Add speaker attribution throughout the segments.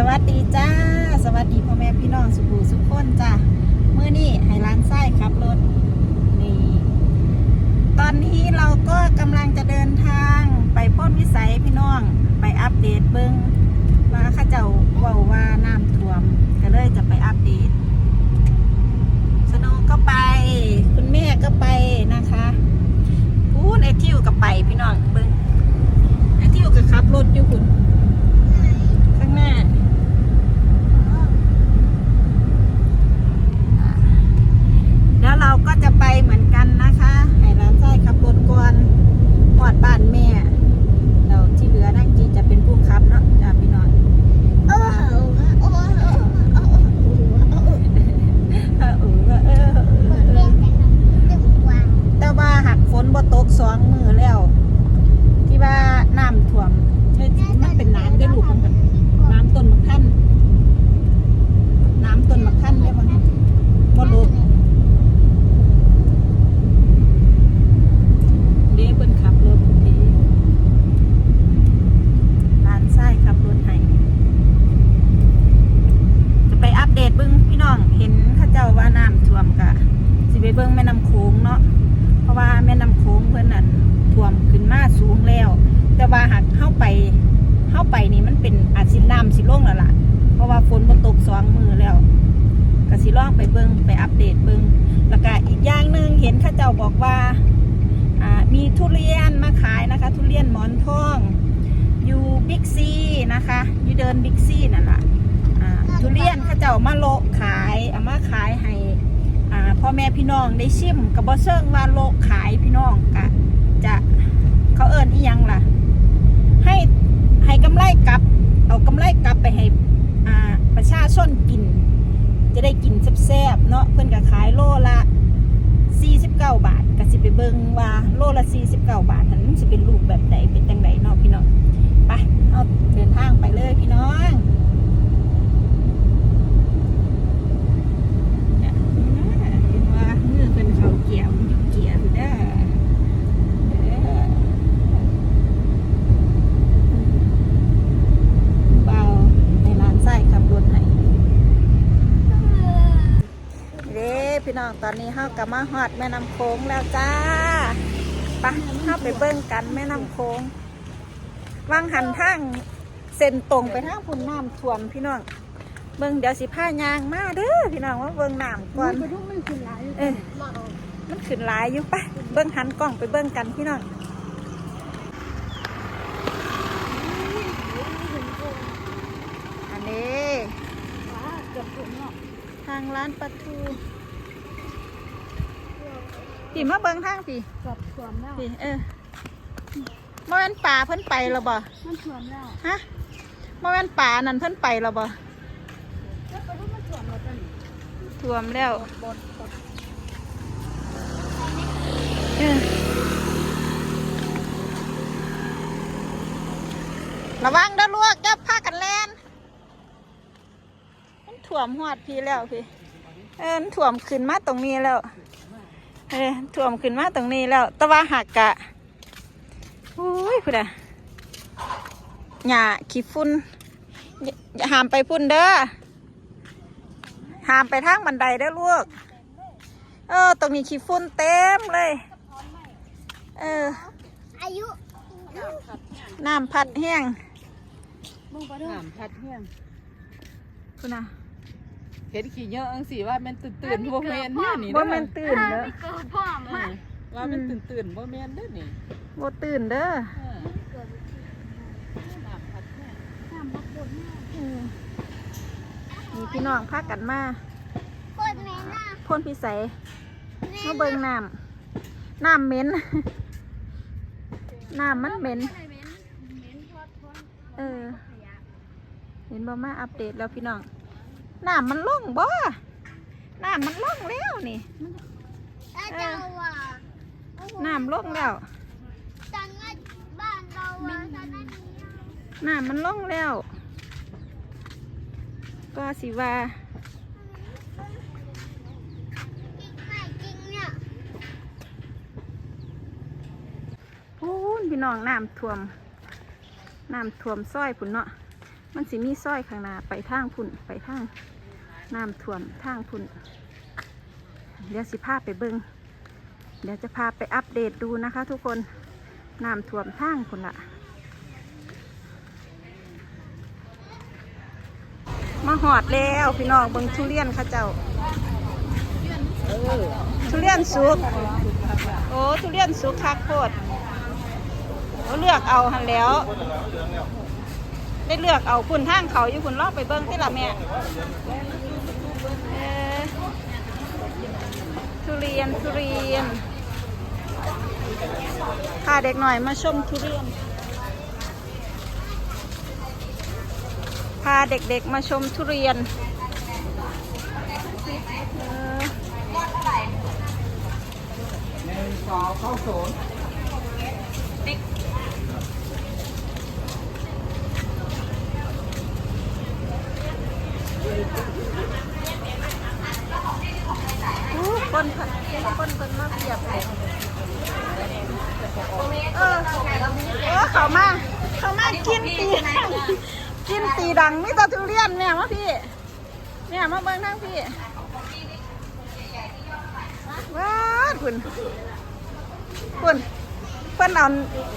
Speaker 1: สวัสดีจ้า สวัสดีพ่อแม่พี่น้องสุภูสุขคนจ้าเมื่อนี้ให้ร้านไส้ขับรถนี่ตอนนี้เราก็กำลังจะเดินทางไปพ้นวิสัยพี่น้องไปอัปเดตเบิงว่าเข้าเจ้าเว่าว่าน้ำท่วมก็เลยจะไปอัปเดตสโนว์ก็ไป คุณแม่ก็ไปนะคะพูดไอทิวก็ไปพี่น้องเบิงไอทิวก็ขับรถอยู่คุณข้างหน้า แล้วเราก็จะไปเหมือนกันนะคะ ให้ร้านไส้ขับรถก่อนหอดบ้านแม่เราที่เหลือนั่งจีจะเป็นผู้ขับเนาะจ้าพี่น้องเออเออเออเออแต่ว่าหักฝนบ่ตกสองมือแล้ว ที่ว่าน้ำท่วมเฮ้ยมันเป็นน้ำได้ลูกมันกัน น้ำต้นมะขั่นน้ำต้นมะขั่นได้บ้างบ่รู้เด้เพิ่นขับรถเด้ร้านไส้ขับรถให้จะไปอัปเดตเบิ่งพี่น้อง เห็นเข้าเจ้าว่าน้ำท่วมกะ สิไป เบิ่งแม่น้ำโขงเนาะเพราะว่าแม่น้ำโขงเพิ่นนั่นท่วมขึ้นมาสูงแล้ว แต่ว่าหากเข้าไปเข้าไปนี่มันเป็นอาจสิน้ำสิลงแล้วล่ะ เพราะว่าฝนบ่ตกสองมือแล้วก็สิลองไปเบิงไปอัปเดตเบิงแล้วก็อีกอย่างหนึ่งเห็นข้าเจ้าบอกว่าอ่ามีทุเรียนมาขายนะคะ ทุเรียนหมอนทองอยู่บิ๊กซีนะคะอยู่เดินบิ๊กซีนั่นแหละอ่าทุเรียนข้าเจ้ามาโลขายเอามาขายให้ พ่อแม่พี่น้องได้ชิมกับบอเซิงว่าโละขายพี่น้องกะจะเขาเอิญอียังล่ะ ให้ให้กำไรกลับ เอากำไรกลับไปให้อ่าประชาชนกิน จะได้กินแซ่บๆเนาะเพิ่นก็ขายโลละ49 บาทก็สิไปเบิ่งว่าโลละ 49 บาทหันมันสิเป็นรูปแบบใดเป็นจังไดเนาะพี่น้องไปเอาเดินทางไปเลยพี่น้องเนี่ยเห็นว่ามือเพิ่นเขาเกี่ยวอยู่เกี่ยวอยู่เด้อเด้อ เบาในร้านไส้ขับรถไหนเด้ พี่น้องตอนนี้เฮากลับมาฮอดแม่น้ำโค้งแล้วจ้าไปะเฮาไปเบิ่งกันแม่น้ำโค้งวางหันทางเส้นตรงไปทางพุ่นน้ำท่วมพี่น้องเบิ่งเดี๋ยวสิพายางมาเด้อพี่น้องว่าเบิ่งน้ำก่อน
Speaker 2: มันมันคือหลาย
Speaker 1: เออมันขึ้นหลายอยู่ปะเบิ่งหันกล้องไปเบิ่งกันพี่น้องอันนี้
Speaker 2: เกือบถึงเนาะ
Speaker 1: ทางร้านปลาทู พี่มาเบิ่งทางพี่
Speaker 2: เกือบท่วมแล้ว
Speaker 1: พี่เออเมื่อวันป่าเพิ่นไปแล้วบ่
Speaker 2: มันท่วมแล้ว
Speaker 1: ฮะเมื่อวันป่านั่นเพิ่นไปแล้วบ่
Speaker 2: แล้วไปรู้มันท่วมแล้วจ้ะนี่
Speaker 1: ท่วมแล้ว
Speaker 2: บนบน
Speaker 1: เออระวังเด้อลูกอย่าพากันแล่นมันท่วมหอดพี่แล้วพี่ เออมันท่วมขึ้นมาตรงนี้แล้ว เออท่วมขึ้นมาตรงนี้แล้ว แต่ว่าหักกะอุ้ยพุ่นอะหญ้าขี้ฝุ่นอย่าอย่าหามไปพุ่นเด้อหามไปทางบันไดเด้อลูก เออ ตรงนี้ขี้ฝุ่นเต็มเลย เออ
Speaker 2: อายุ
Speaker 1: น้ำพัดแห้ง
Speaker 2: มึงไปดู
Speaker 3: น้ำพัดเฮียง
Speaker 1: พุ่นอะ
Speaker 3: เห็นขี้เยอะอังสิว่ามันตื่นตื่นๆบ่แม่นเด้อนี่
Speaker 1: บ่
Speaker 3: เด้อ
Speaker 1: แม่นตื่นเด้อ
Speaker 2: เกิดพ่อ
Speaker 3: เอ
Speaker 2: มา
Speaker 3: อว่ามันตื่นตื่นๆบ่แม่นเด้อนี่
Speaker 1: บ่ตื่นเด้อ
Speaker 3: เออน้ำพัดเฮียง
Speaker 2: น้ำบักบน
Speaker 1: เออนี่พี่น้องพากันมา
Speaker 2: คนแม่น่ะ
Speaker 1: พ่นพิสัยมาเบิ่งน้ำน้ำเหม็นน้ำมันเหม็นเออเห็นบ่มาอัปเดตแล้วพี่น้อง น้ำมันลงบ่น้ำมันลงแล้วนี่
Speaker 2: เจ้าว่า
Speaker 1: น้ำลงแล้ว
Speaker 2: ตอนนั้นบ้านเราว่าตอนนั้น
Speaker 1: น้ำมันลงแล้ว ก็สิว่า
Speaker 2: จริงไหมจริงเนี่ย
Speaker 1: พูนพี่น้องน้ำท่วมน้ำท่วมซอยพุ่นเนาะ มันสิมีซอยข้างหน้าไปทางพุ่นไปทางน้ำท่วมทางพุ่นเดี๋ยวสิพาไปเบิงเดี๋ยวจะพาไปอัปเดตดูนะคะ ทุกคนน้ำท่วมทางพุ่นละมาหอดแล้วพี่น้องเบิ้งทุเรียนเข้าเจ้าทุเรียนสุก โอ้ทุเรียนสุกคักโคตรโอ้เลือกเอาหันแล้ว ได้เลือกเอาคุณทางเขาอยู่คุณลอกไปเบิ้งที่ละแม่ทุเรียนทุเรียนพาเด็กหน่อยมาชมทุเรียนพาเด็กๆมาชมทุเรียนเอ่ออู้ คนค่ะคนคนมาเพียบเลยเออเออเขามาเขามากินตีดังกินตีดังนี่ตาทุเรียนเนี่ยมาพี่ เนี่ยมาเบิ่งทั้งพี่ว้าวคุณคุณเพิ่นเอา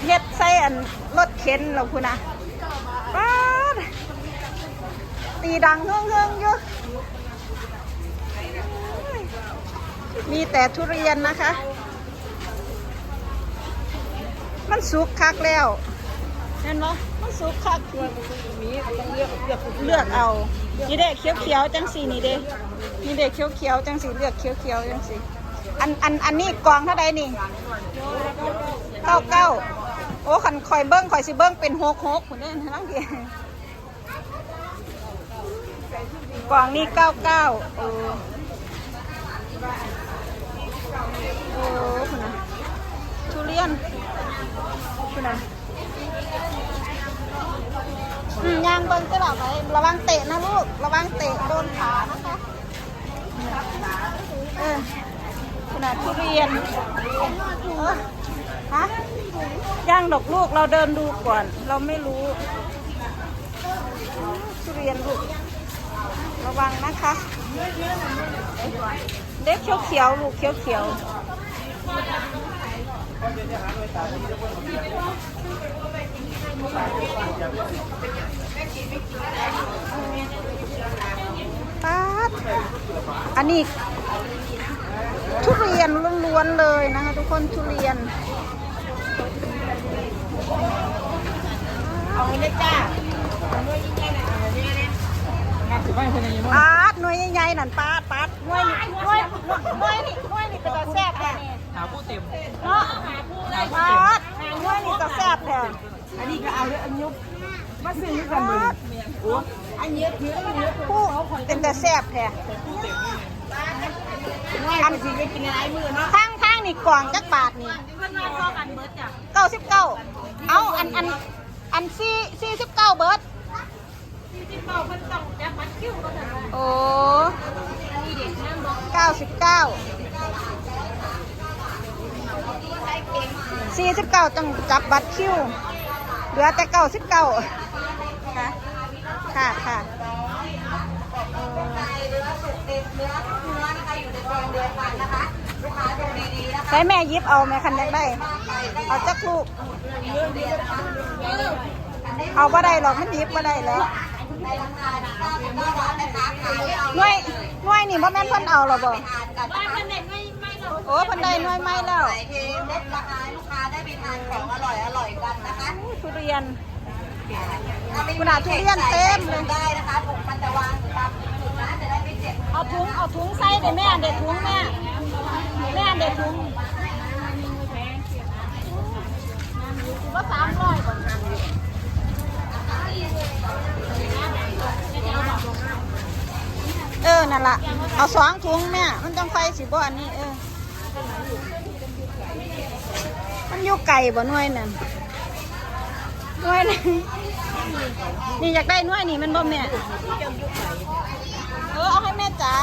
Speaker 1: เฮ็ดใส่อันรถเข็นเราคุณนะว้า ตีดังเฮืองเฮืองๆอยู่มีแต่ทุเรียนนะคะ มันสุกคักแล้วเห็นไหมมันสุกคักมีเลือกเลือกเลือกเอา นี่เด็กเขียวเขียวๆจังสีนี่เด็นี่เด็กเขียวเขียวๆจังสีเลือกเขียวเขียวๆจังสีอันอันอันนี้กองเท่าใดนี่เก้าเก้าโอ้ขันคอยเบิ้งคอยสิเบิ้งเป็นหกหกคุณเด้ทั้งเดียว กล่องนี้เก้าเก้าเออโอ้คุณนะทุเรียนคุณนะอืมยางเบิ้งตลอดไประวังเตะนะลูก ระวังเตะโดนขานะคะเออคุณนะทุเรียนฮะย่างดอกลูกเราเดินดูก่อน เราไม่รู้ทุเรียนลูก ระวังนะคะ เด็กเขียวๆลูกเขียวๆป๊าดอันนี้ ทุเรียนล้วนๆเลยนะคะ ทุกคนทุเรียนเอาเลยจ้า
Speaker 3: ถือว่า ป็นยังไงบ้าง
Speaker 1: ปาดหน่วยใหญ่ๆนั่นปาดปาดหน่วยนี่หน่วยหน่วยนี่หน่วยนี่เป็นตาแซ่บแท้
Speaker 3: หาผู้เต็ม
Speaker 1: เนาะปาดหน่วยนี่ตาแซ่บแท้
Speaker 3: อันนี้ก็เอาเลยอันยุบมาซื้อกัน
Speaker 1: ปาด
Speaker 3: อันเยอะเยอะเยอะ
Speaker 1: ผู้เป็นตาแซ่บแท้
Speaker 3: อันที่ไปกินอะไรมือเนาะ
Speaker 1: ข้างข้างนี่กล่องจักบาทนี่เก้าสิบเก้าเอาอันอันอันสี่สี่สิบเก้าเบิร์ด โอ้เก้าสิบเก้าสี่สิบเก้าจังจับบัตรคิว เหลือแต่เก้าสิบเก้าค่ะ ค่ะค่ะใช้แม่ยิบเอาแม่คันอยากได้ เอาจักลูก เอาบ่ได้หรอกมันยิบบ่ได้แล้ว หน่วยหน่วยนี่บ่แม่นเพิ่นเอาหรอบ่โอ้เพิ่นได้หน่วยไม้แล้ว
Speaker 4: เทลดราคาให้ลูกค้าได้ไปทานของอร่อยอร่อยๆกันนะคะ
Speaker 1: ทุเรียน
Speaker 4: ถ้าไม่
Speaker 1: คุณอาทุเรียนเต็มเลย
Speaker 4: ได้นะคะถุงมันจะวางอยู่ตามจุดๆนะจะได้ไม่เจ็บ
Speaker 1: เอาถุงเอาถุงใส่เด้แม่เด็ดถุงแม่แม่เด็ดถุงว่าสามร้อยก่อนเออ นั่นละเอาสองถุงแม่มันต้องไฟสิบ่อันนี้เออ มันอยู่ไก่บ่หน่วยนั่นหน่วยนั่นนี่อยากได้หน่วยนี่มันบ่แม่เออเอาให้แม่จ๋า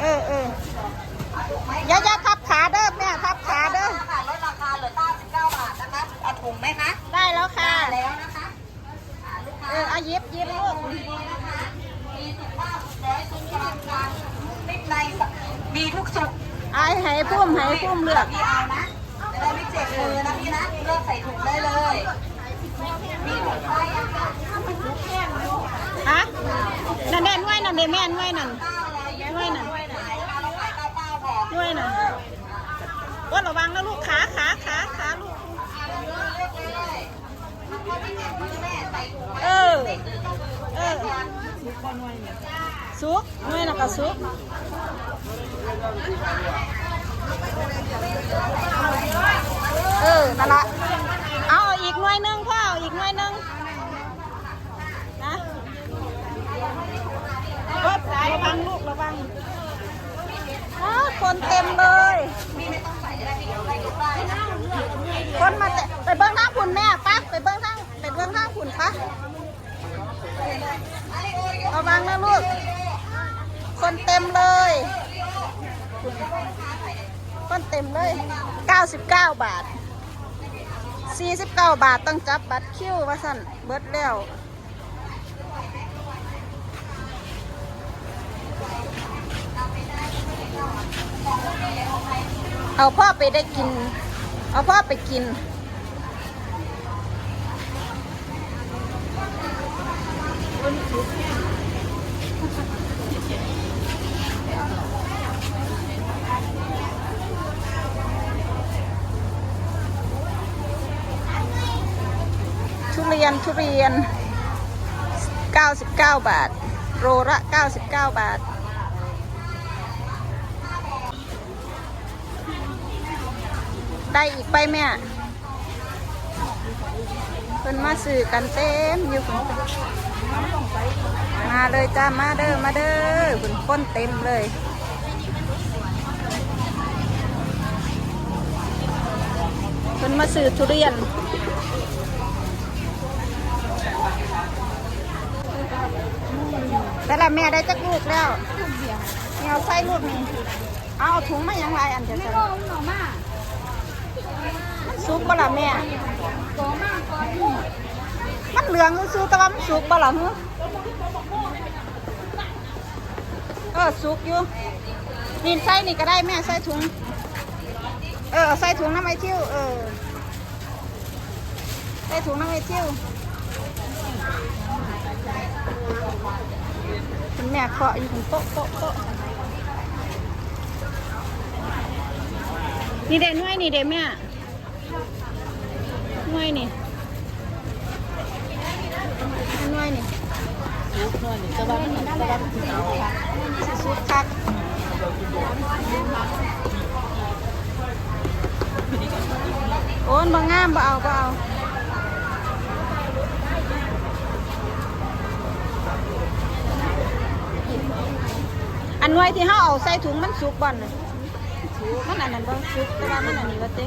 Speaker 1: เออเอออย่าอย่าทับขาเด้อแม่ทับขาเด้อ
Speaker 4: ค่ะลดราคาเหลือ99บาทนะคะเอาถุงไหมคะ
Speaker 1: ได้แล้วค่ะ
Speaker 4: ได้แล้วนะคะอ่าลูกค้า
Speaker 1: เออเอายิบยิบลูก
Speaker 4: ดีนะคะมีสุกมากสุกน้อยสุกางกลางไม่ในมีทุกสุก
Speaker 1: ไอ้ให้พุ่มให้พุ่มเลือก
Speaker 4: พี่เอานะจะได้ไม่เจ็บมือนะพี่นะเลือกใส่ถุงได้เลยมีถุงไฟอะค่ะ
Speaker 1: ฮะนั่นเด่นไว้นั่นแม่นไว้นั่น
Speaker 4: เก้าร้อยยี่สิบ
Speaker 1: ด้ยน่ะ
Speaker 4: ด้วยไหนนะคะเราขายเก้าเก้าพอ
Speaker 1: ด้วยนั่นว่าระวังนะลูกขาขาขาขาลูก
Speaker 4: เลือกเลยถ้า เอ
Speaker 1: อ เออซุกหน่นะก็ซุกเออนั่นละเอาอีกหน่วยหนึงพ่อเอาอีกหน่วยหนึงนะรถระวังลูกระวังอ้าวคนเต็มเลย คนมาแต่ไปเบิ้งทางคุณแม่ปะไปเบิ้ง ทางไปเบิ้งทางคุณปะระวังนะลูก คนเต็มเลย คนเต็มเลย 99 บาท 49 บาทต้องจับบัตรคิวว่าสั่นเบิดแล้วเอาพ่อไปได้กิน เอาพ่อไปกิน ยนทุเรียน 99 บาท โรละ 99 บาท ได้อีกไปแม่เพิ่นมาสื่อกันเต็มอยู่พุ่นมาเลยจ้า มาเด้อ มาเด้อเพิ่นคนเต็มเลยเพิ่นมาสื่อทุเรียน แต่ละแม่ได้จักลูกแล้วนี่เอาใส่ลูกนี่เอาถุงมายังไรอันเดียวกันมันสุกบ่ล่ะแม่มันเหลืองซูแต่ว่ามันสุกบ่ล่ะฮึเออสุกอยู่นี่ใส่นี่ก็ได้แม่ใส่ถุง เออใส่ถุงน้ำไอทิวเออใส่ถุงน้ำไอทิว คุณแม่เคาะอยู่ตรงโต๊ะโต๊ะโต๊ะนี่เด็หน่วยนี่เด็แม่หน่วยนี่หน่วยนี่
Speaker 3: ลูกน้อยนี่จะว่านจะว่านสิเอาค่ะ
Speaker 1: สิสุดคักโอนบางงามบ่เอาบ่เอา อันหน่วยที่เขาเอาใส่ถุงมันสุกบ่อนน่ะมันอันนั้นบ่สุกแต่ว่ามันอันนี้ว่าเต้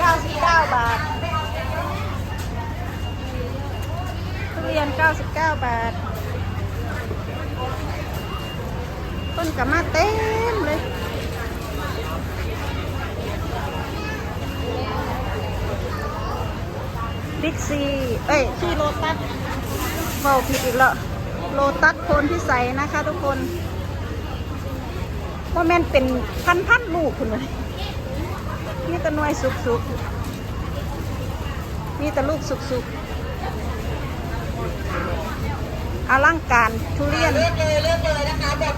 Speaker 1: เก้าสิบเก้าบาททุเรียนเก้าสิบเก้าบาท ต้นกะมาเต็มเลย บิ๊กซี เอ้ยที่โลตัสเมาผิดอีกแล้วโลตัสโพนพิสัยนะคะทุกคนว่าแม่นเป็นพันพันๆลูกคุณเลยนี่แต่หน่วยสุกสุกๆนี่แต่ลูกสุกสุกๆอลังการทุเรียน
Speaker 4: เลือกเลยเลือกเลยนะคะหมด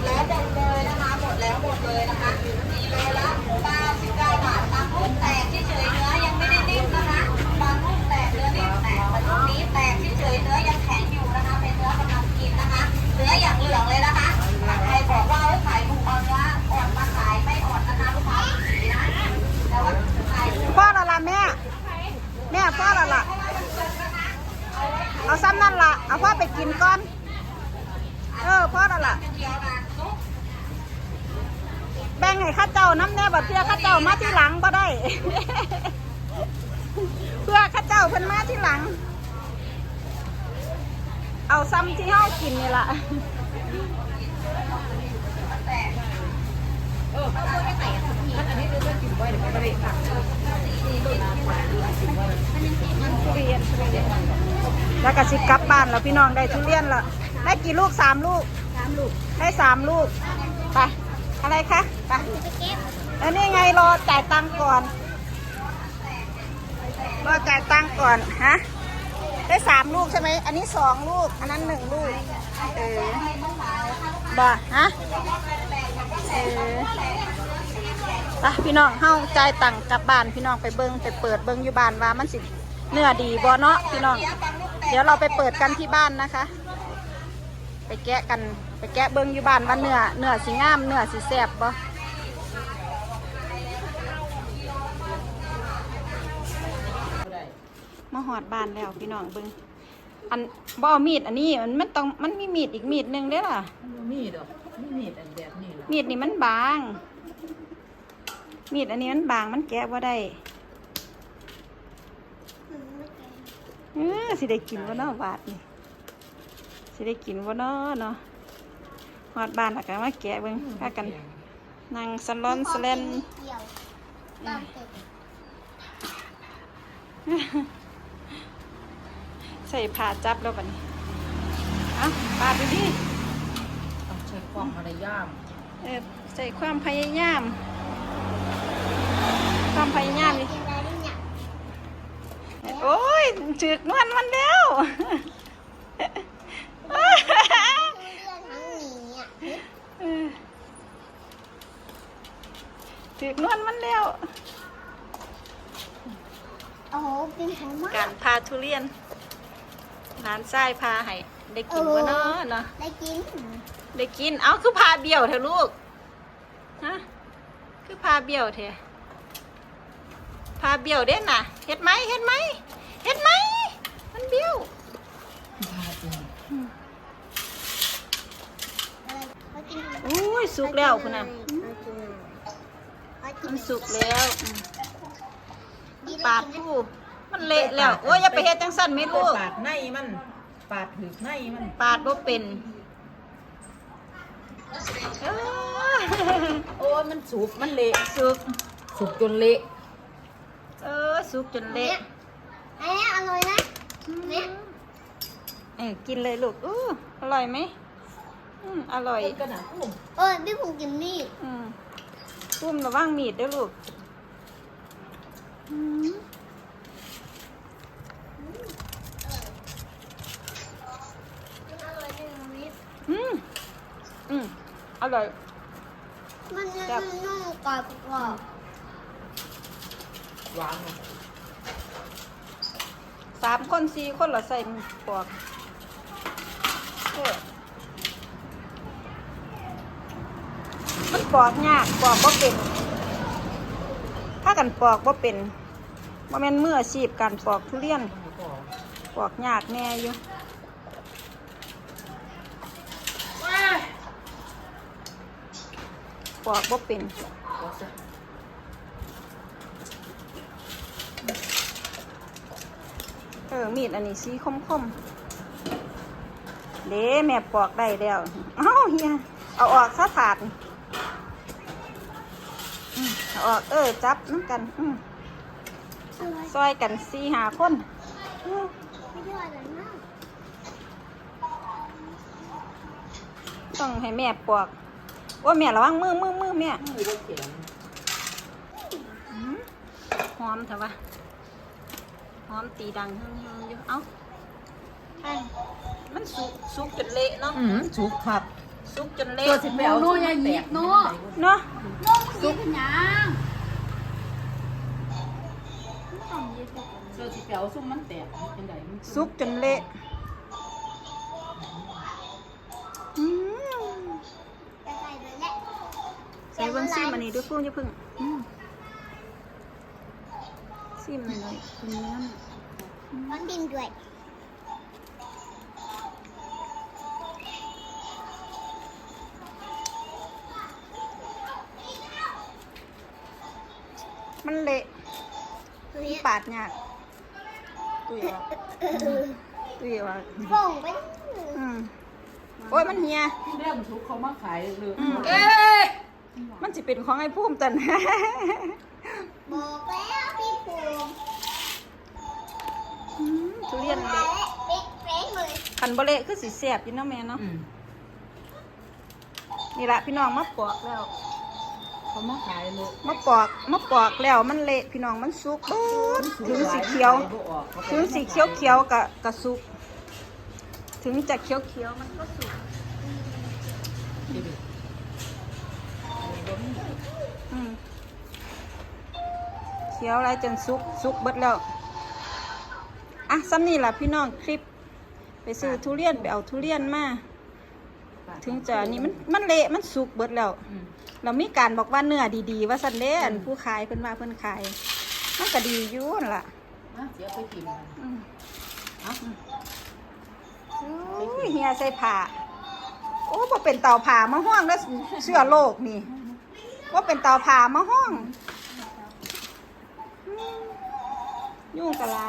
Speaker 4: แล้ว เอา
Speaker 1: ซ้ำที่ห้ากินนี่ละแล้วก็ชิกลับบ้านแล้วพี่น้องได้ทุเรียนละได้กี่ลูกสามลูกสามลูก ได้สามลูก ไป อะไรคะไปแล้วนี่ไงรอจ่ายตังก่อน รอจ่ายตังก่อน ฮะ ได้สามลูกใช่ไหม อันนี้สองลูก อันนั้นหนึ่งลูก เออบ่ฮะ เออไปพี่น้องเฮาจ่ายตังค์กลับบ้านพี่น้องไปเบิ้งไปเปิดเบิ้งอยู่บ้านว่ามันสิเนื้อดีบ่เนาะพี่น้อง เดี๋ยวเราไปเปิดกันที่บ้านนะคะ ไปแกะกัน ไปแกะเบิ้งอยู่บ้านว่าเนื้อ เนื้อสีงาม เนื้อสีแซ่บบ่ มาหอดบ้านแล้วพี่น้องเบิ้งอันบ่เอามีดอันนี้มันมันต้องมันมีมีดอีกมีดหนึ่งเด้อล่ะ
Speaker 3: มันมีดอกไม่มีดอันแบบนี้หรอก
Speaker 1: มีดนี่มันบาง มีดอันนี้มันบางมันแกะว่าได้เออสิได้กินว่านาะบาทนี่สิได้กินว่านาะเนาะหอดบ้านแล้วก็มาแกะเบิ่งพากันนั่งสลอนสแลน
Speaker 2: เกี่ยวตอนเสร็จ
Speaker 1: ใส่ผ้าจับแล้วบัดนี้เอะปาดดูดิ
Speaker 3: ต้องใช้ความพยายาม
Speaker 1: เออใส่ความพยายาม ความพยายามดิ
Speaker 2: กินอะไรได้เนี่ย
Speaker 1: โอ้ยจึกนวลมันแล้ว
Speaker 2: เรื่องทั้งนี้อะ
Speaker 1: เออจึกนวลมันแล้ว
Speaker 2: โอ้โหกินหอมมาก
Speaker 1: การพาทุเรียน ร้านทรายพาให้ได้กินวะเนาะเนาะ
Speaker 2: ได้กิน
Speaker 1: ได้กิน เอาคือพาเบี้ยวเถอะลูก ฮะ คือพาเบี้ยวเถอะพาเบี้ยวเด่นน่ะ เห็ดไหมเห็ดไหมเห็ดไหม มันเบี้ยว
Speaker 3: พาจริง
Speaker 2: อะไรเขากิน
Speaker 1: อุ้ยสุกแล้วคุณน่ะ
Speaker 2: เขากิ
Speaker 1: มันสุกแล้วอืมปาดผู้ มันเละแล้วโอ้ยอย่าไปเฮ็ดจังสั่นไหม่ลูก
Speaker 3: ปาดในมัน ปาดถือในมัน
Speaker 1: ปาดบ่เป็นเอ้ย
Speaker 3: โอ้ยมันสุกมันเละ
Speaker 1: สุก
Speaker 3: สุกจนเละ
Speaker 1: เออสุกจน
Speaker 2: เละ
Speaker 1: เละ
Speaker 2: อันนี้อร่อยนะเนี่ย
Speaker 1: เออกินเลยลูกอู้อร่อยไหมอืมอร่อย
Speaker 3: ก็หนาอุ้ม
Speaker 2: เออพี่ผูกินนี่
Speaker 1: อืมปุ้มระวังมีดเด้วยลูกอืม
Speaker 2: อร่อยจริงนี่
Speaker 1: อืมอืมอ ร่อย
Speaker 2: มัน
Speaker 1: ครับ
Speaker 2: นุ่มกรอบกรอบ
Speaker 3: หวานอะ
Speaker 1: สามคนสี่คนเหราใส่ปอกเออมันปอกยากปอกบ่เป็น ถ้ากันปอกบ่เป็นว่าแม่นมืออาชีพการปอกทุเรียน
Speaker 3: มันก็
Speaker 1: ปอกยากแน่อยู่ ปอกบ่เป็นเออ มีดอันนี้สีคมคมเด้แม่ปอกได้แล้ว เอ้าเฮีย เอาออกซะถาดเอาออก เออ จับน้ำกันซอยกันสี่หาคนต้องให้แม่ปอก ว่าแม่ระวังมือมือมือแม่
Speaker 3: มือก็แข็ง
Speaker 1: อืมหอมเถอะวะหอมตีดังฮึ่งๆอยู่เอ้าใช่มันสุกสุกจนเละเนาะ
Speaker 3: อืมสุกครับ
Speaker 1: สุกจนเละ
Speaker 3: ตัวสิไปเอาตัวแตก
Speaker 1: เนาะ
Speaker 2: สุกยัง
Speaker 3: ตัวสิไปเอาซุ่มมันแตกเป็นไงมัน
Speaker 1: สุกจนเละ
Speaker 2: ใส่
Speaker 1: เบิ้งซิมอันนี้ด้วยฟุ้งอย่าพึ่งอืมซิมหน่อยๆเป็นเนื้อมัน
Speaker 2: มันดินด้วย
Speaker 1: มันเละ
Speaker 2: ตัวนี้
Speaker 1: ปาดยากตุยว่าตุยว่า
Speaker 2: โป่งไป
Speaker 1: อืมโอ้ยมันเหีย
Speaker 3: เรื่องสุกเขามาขายเลย
Speaker 1: อืม
Speaker 3: เอ๊ะ
Speaker 1: มันสิเป็นของไอ้พุ่มตัน
Speaker 2: บอกแล้วพี่ภูมิ
Speaker 1: อืมทุเรียนเละ
Speaker 2: เป๊ะเป๊ะเลย
Speaker 1: คันบ่เละคือสิแซ่บอยู่เนาะแม่เนาะนี่ละพี่น้องมาปอกแล้ว
Speaker 3: เขามาขายเลย
Speaker 1: มาปอกมาปอกแล้วมันเละพี่น้องมันสุกเบิดถึงสีเขียว ถึงสีเขียวเขียวๆกะกะสุก ถึงจะเขียวเขียวๆมันก็สุก เขียวอะไรจนสุกสุกเบิดแล้ว อะซ้ำนี่ล่ะพี่น้องคลิป ไปซื้อทุเรียนไปเอาทุเรียนมา ถึงจะนี่มันมันเละมันสุกเบิดแล้ว เรามีการบอกว่าเนื้อดีๆ ว่าสันเดอันผู้ขายเพิ่นว่าเพิ่นขายมันก็ดีอยู่นั่นล่ะ
Speaker 3: เสียไปกิน
Speaker 1: อืมอุ้ยเฮียใส่ผ้าโอ้บ่เป็นเตาผ่ามาห้องแล้วเชื้อโรคนี่ ว่าเป็นเตาผ่ามาห้องอืมยุ่งกะไร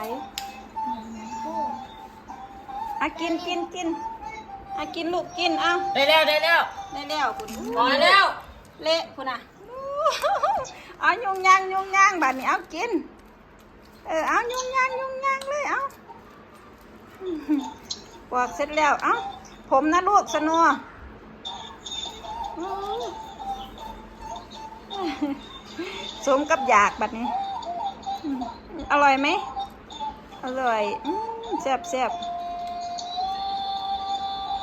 Speaker 1: อะกินกินกินอะกินลูกกินเอา
Speaker 3: ได้แล้วได้แล้ว
Speaker 1: ได้แล้วคุณ
Speaker 3: พอแล้ว
Speaker 1: เละคุณอะเอายุงยางยุงยางบัดนี้เอากิน เออเอายุงยางยุงยางเลยเอาปอกเสร็จแล้วเอาผมนะลูกสนัว สมกับอยากแบบนี้ อร่อยไหม อร่อยแซ่บแซ่บ